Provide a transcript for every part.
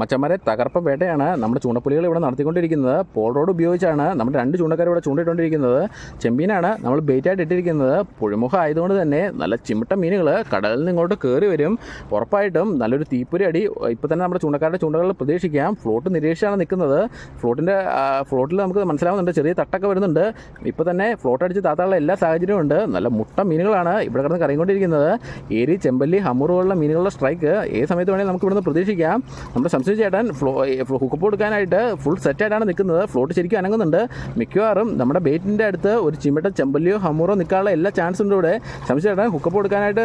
മച്ചന്മാരെ തകർപ്പ വേട്ടയാണ് നമ്മുടെ ചൂണ്ടപ്പുലികൾ ഇവിടെ നടത്തിക്കൊണ്ടിരിക്കുന്നത്. പോൾ റോഡ് ഉപയോഗിച്ചാണ് നമ്മുടെ രണ്ട് ചൂണ്ടക്കാർ ഇവിടെ ചൂണ്ടിട്ടുകൊണ്ടിരിക്കുന്നത് ചെമ്പീനാണ് നമ്മൾ ബെയ്റ്റായിട്ട് ഇട്ടിരിക്കുന്നത്. പുഴിമുഖം ആയതുകൊണ്ട് തന്നെ നല്ല ചിമിട്ട മീനുകൾ കടലിൽ നിന്ന് ഇങ്ങോട്ട് കയറി വരും. ഉറപ്പായിട്ടും നല്ലൊരു തീപ്പൊരി അടി ഇപ്പോൾ തന്നെ നമ്മുടെ ചൂണ്ടക്കാരുടെ ചൂണ്ടകളിൽ പ്രതീക്ഷിക്കാം. ഫ്ലോട്ട് നിരീക്ഷിച്ചാണ് നിൽക്കുന്നത്. ഫ്ലോട്ടിന്റെ ഫ്ലോട്ടിൽ നമുക്ക് മനസ്സിലാവുന്നുണ്ട്. ചെറിയ തട്ടൊക്കെ വരുന്നുണ്ട്. ഇപ്പോൾ തന്നെ ഫ്ലോട്ട് അടിച്ച് താത്താനുള്ള എല്ലാ സാഹചര്യവും ഉണ്ട്. നല്ല മുട്ട മീനുകളാണ് ഇവിടെ കിടന്ന് കറങ്ങിക്കൊണ്ടിരിക്കുന്നത്. ഏരി ചെമ്പല്ലി ഹമ്മൂർ മീനുകളുടെ സ്ട്രൈക്ക് ഏത് സമയത്ത് വേണമെങ്കിൽ നമുക്ക് ഇവിടുന്ന് പ്രതീക്ഷിക്കാം. നമ്മുടെ സംശയ ചേട്ടൻ ഫ്ലോ ഹുക്കപ്പ് കൊടുക്കാനായിട്ട് ഫുൾ സെറ്റായിട്ടാണ് നിൽക്കുന്നത്. ഫ്ലോട്ട് ശരിക്കും അനങ്ങുന്നുണ്ട്. മിക്കവാറും നമ്മുടെ ബേറ്റിന്റെ അടുത്ത് ഒരു ചിമ്മട്ട ചെമ്പല്ലിയോ ഹമ്മൂറോ നിൽക്കാനുള്ള എല്ലാ ചാൻസും ഉണ്ട് ഇവിടെ. സംശയ ചേട്ടൻ ഹുക്കപ്പ് കൊടുക്കാനായിട്ട്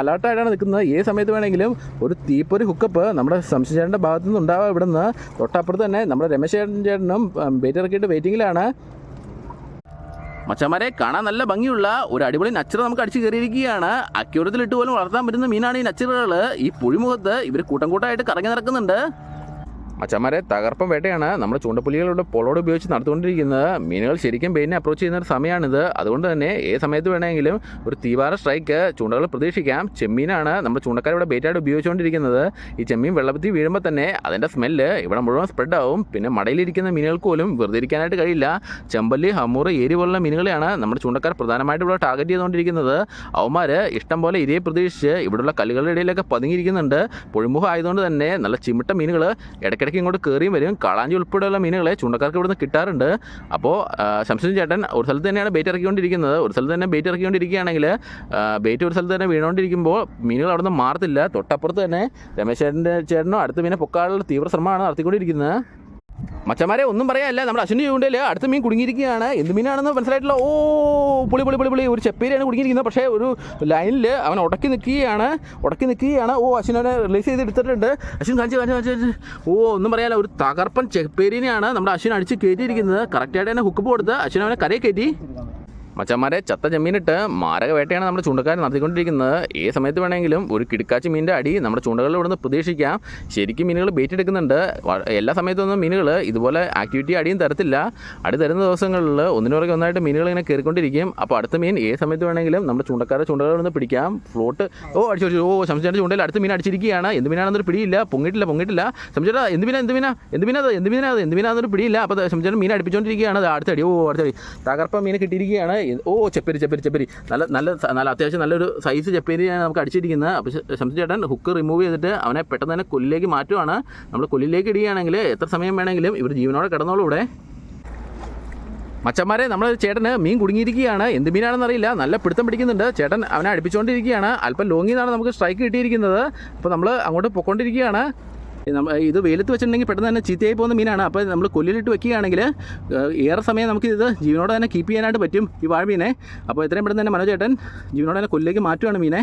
അലർട്ടായിട്ടാണ് നിൽക്കുന്നത്. ഏത് സമയത്ത് വേണമെങ്കിലും ഒരു തീപ്പൊരു ഹുക്കപ്പ് നമ്മുടെ സംശയ ചേട്ടന്റെ ഭാഗത്തു നിന്ന് ഉണ്ടാവുക ഇവിടെ നിന്ന് തൊട്ടപ്പുറത്ത് തന്നെ നമ്മുടെ രമേശ് ചേട്ടൻ ചേട്ടനും ബേറ്റ് ഇറക്കിയിട്ട് വെയിറ്റിങ്ങിലാണ് മച്ചന്മാരെ കാണാൻ നല്ല ഭംഗിയുള്ള ഒരു അടിപൊളി നച്ചർ നമുക്ക് അടിച്ചു കയറിയിരിക്കുകയാണ്. അക്യൂരത്തിലിട്ട് പോലും വളർത്താൻ പറ്റുന്ന മീനാണ് ഈ നച്ചറുകൾ ഈ പുഴിമുഖത്ത് ഇവർ കൂട്ടം കൂട്ടമായിട്ട് കറങ്ങി നടക്കുന്നുണ്ട്. മച്ചന്മാരെ തകർപ്പം വേട്ടയാണ്. നമ്മൾ ചൂണ്ടപ്പുലികളുടെ പൊളോട് ഉപയോഗിച്ച് നടത്തുകൊണ്ടിരിക്കുന്നത് മീനുകൾ ശരിക്കും ബെയിനെ അപ്രോച്ച് ചെയ്യുന്ന ഒരു സമയമാണിത്. അതുകൊണ്ട് തന്നെ ഏത് സമയത്ത് വേണമെങ്കിലും ഒരു തീവാര സ്ട്രൈക്ക് ചൂണ്ടകൾ പ്രതീക്ഷിക്കാം. ചെമ്മീനാണ് നമ്മൾ ചൂണ്ടക്കാർ ഇവിടെ ബേറ്റായിട്ട് ഉപയോഗിച്ചുകൊണ്ടിരിക്കുന്നത്. ഈ ചെമ്മീൻ വെള്ളത്തിൽ വീഴുമ്പോൾ തന്നെ അതിന്റെ സ്മെല്ല് ഇവിടെ മുഴുവൻ സ്പ്രെഡ് ആവും. പിന്നെ മടയിലിരിക്കുന്ന മീനുകൾക്ക് പോലും വെറുതെ ഇരിക്കാനായിട്ട് കഴിയില്ല. ചെമ്പല്ലി ഹമ്മൂറ് ഏരി പോലുള്ള മീനുകളെയാണ് നമ്മുടെ ചൂണ്ടക്കാർ പ്രധാനമായിട്ട് ഇവിടെ ടാർഗറ്റ് ചെയ്തുകൊണ്ടിരിക്കുന്നത്. അവന്മാർ ഇഷ്ടം പോലെ ഇരയെ പ്രതീക്ഷിച്ച് ഇവിടെയുള്ള കല്ലുകളുടെ ഇടയിലൊക്കെ പതുങ്ങിയിരിക്കുന്നുണ്ട്. പൊഴിമുഖം ആയതുകൊണ്ട് തന്നെ നല്ല ചിമിട്ട മീനുകൾ ഇടയ്ക്കിടയ്ക്ക് ഇങ്ങോട്ട് കയറിയും വരും. കളാഞ്ചി ഉൾപ്പെടെയുള്ള മീനുകളെ ചൂണ്ടക്കാർക്ക് ഇവിടുന്ന് കിട്ടാറുണ്ട്. അപ്പോൾ ശംസുൻ ചേട്ടൻ ഒരു സ്ഥലത്ത് തന്നെയാണ് ബേറ്റ് ഇറക്കിക്കൊണ്ടിരിക്കുന്നത്. ഒരു സ്ഥലത്ത് തന്നെ ബേറ്റ് ഇറക്കിക്കൊണ്ടിരിക്കുകയാണെങ്കിൽ ബേറ്റ് ഒരു സ്ഥലത്ത് തന്നെ വീണുകൊണ്ടിരിക്കുമ്പോൾ മീനുകൾ അവിടെ നിന്ന് മാറത്തില്ല. തൊട്ടപ്പുറത്ത് തന്നെ രമേശ് ചേട്ടന്റെ ചേട്ടനോ അടുത്ത മീനെ പൊക്കാനുള്ള തീവ്ര ശ്രമമാണ് നടത്തിക്കൊണ്ടിരിക്കുന്നത്. മച്ചന്മാരെ ഒന്നും പറയാല്ല നമ്മുടെ അശ്വിനി ചൂണ്ടയിൽ അടുത്ത മീൻ കുടുങ്ങിയിരിക്കുകയാണ്. എന്ത് മീനാണെന്ന് മനസ്സിലായിട്ടുള്ള ഓ പുളി പുളി പുളി പുളി. ഒരു ചെപ്പേരിയാണ് കുടുങ്ങിയിരിക്കുന്നത്. പക്ഷേ ഒരു ലൈനിൽ അവൻ ഉടക്കി നിൽക്കുകയാണ്. ഉടക്കി നിൽക്കുകയാണ്. ഓ അശ്വിൻ അവനെ റിലീസ് ചെയ്ത് എടുത്തിട്ടുണ്ട്. അശ്വിൻ കാണിച്ച് കാണിച്ച് കാണിച്ച് ഓ ഒന്നും പറയാല്ല ഒരു തകർപ്പൻ ചെപ്പേരിനെയാണ് നമ്മുടെ അശ്വിൻ അടിച്ച് കയറ്റിയിരിക്കുന്നത്. കറക്റ്റായിട്ട് തന്നെ ഹുക്കപ്പ് കൊടുത്ത് അശ്വിൻ അവനെ കരയെ കയറ്റി. മച്ചന്മാരെ ചത്ത ചെമ്മീനിട്ട് മാരക വേട്ടയാണ് നമ്മുടെ ചൂണ്ടക്കാരൻ നടത്തിക്കൊണ്ടിരിക്കുന്നത്. ഏത് സമയത്ത് വേണമെങ്കിലും ഒരു കിടക്കാച്ചി മീനിന്റെ അടി നമ്മുടെ ചൂണ്ടകളിൽ ഇവിടുന്ന് പ്രതീക്ഷിക്കാം. ശരിക്കും മീനുകൾ ബേറ്റ് എടുക്കുന്നുണ്ട്. എല്ലാ സമയത്തൊന്നും മീനുകൾ ഇതുപോലെ ആക്ടിവിറ്റി അടിയും തരത്തില്ല. അടി തരുന്ന ദിവസങ്ങളിൽ ഒന്നിനുപുറകെ ഒന്നായിട്ട് മീനുകൾ ഇങ്ങനെ കയറിക്കൊണ്ടിരിക്കും. അപ്പോൾ അടുത്ത മീൻ ഏത് സമയത്ത് വേണമെങ്കിലും നമ്മുടെ ചൂണ്ടക്കാരെ ചൂണ്ടകളിൽ നിന്ന് പിടിക്കാം. ഫ്ലോട്ട് ഓ അടിച്ചു ഓ സംശയത്തിന്റെ ചൂണ്ടയിൽ അടുത്ത മീൻ അടിച്ചിരിക്കുകയാണ്. എന്ത് മീനാണെന്നൊരു പിടിയില്ല. പൊങ്ങിട്ടില്ല പൊങ്ങിട്ടില്ല സംശയം എന്ത് മീനാ എന്ത് മീനാ എന്ത് മീനാ എന്ത് മീനാ എന്ത് മീനാണെന്നൊരു പിടിയില്ല. അപ്പോൾ സംശയം മീൻ അടുപ്പിച്ചുകൊണ്ടിരിക്കുകയാണ് അടുത്ത അടുത്തടി ഓ അടുത്തടി തകർപ്പ മീൻ കിട്ടിയിരിക്കുകയാണ്. ഓ ചെപ്പരി ചെപ്പരി ചെപ്പരി. നല്ല നല്ല നല്ല അത്യാവശ്യം നല്ലൊരു സൈസ് ചെപ്പേരിയാണ് നമുക്ക് അടിച്ചിരിക്കുന്നത്. അപ്പോൾ ശംസു ചേട്ടൻ ഹുക്ക് റിമൂവ് ചെയ്തിട്ട് അവനെ പെട്ടെന്ന് തന്നെ കൊല്ലിലേക്ക് മാറ്റുവാണ്. നമ്മൾ കൊല്ലിലേക്ക് ഇടുകയാണെങ്കിൽ എത്ര സമയം വേണമെങ്കിലും ഇവർ ജീവനോടെ കിടന്നോളൂ ഇവിടെ. മച്ചന്മാരെ നമ്മൾ ചേട്ടന് മീൻ കുടുങ്ങിയിരിക്കുകയാണ്. എന്ത് മീനാണെന്ന് അറിയില്ല. നല്ല പിടുത്തം പിടിക്കുന്നുണ്ട്. ചേട്ടൻ അവനെ അടുപ്പിച്ചുകൊണ്ടിരിക്കുകയാണ്. അല്പം ലോങ്ങിൽ നിന്നാണ് നമുക്ക് സ്ട്രൈക്ക് കിട്ടിയിരിക്കുന്നത്. അപ്പോൾ നമ്മൾ അങ്ങോട്ട് പൊക്കോണ്ടിരിക്കുകയാണ്. ഇത് വെയിലത്ത് വെച്ചിട്ടുണ്ടെങ്കിൽ പെട്ടെന്ന് തന്നെ ചീത്തയായി പോകുന്ന മീനാണ്. അപ്പോൾ നമ്മൾ കൊല്ലിലിട്ട് വെക്കുകയാണെങ്കിൽ ഏറെ സമയം നമുക്ക് ഇത് ജീവനോടെ തന്നെ കീപ്പ് ചെയ്യാനായിട്ട് പറ്റും ഈ വാഴമീനെ അപ്പോൾ എത്രയും പെട്ടെന്ന് തന്നെ മനോജേട്ടൻ ജീവനോട് തന്നെ കൊല്ലിലേക്ക് മാറ്റുകയാണ് മീനെ.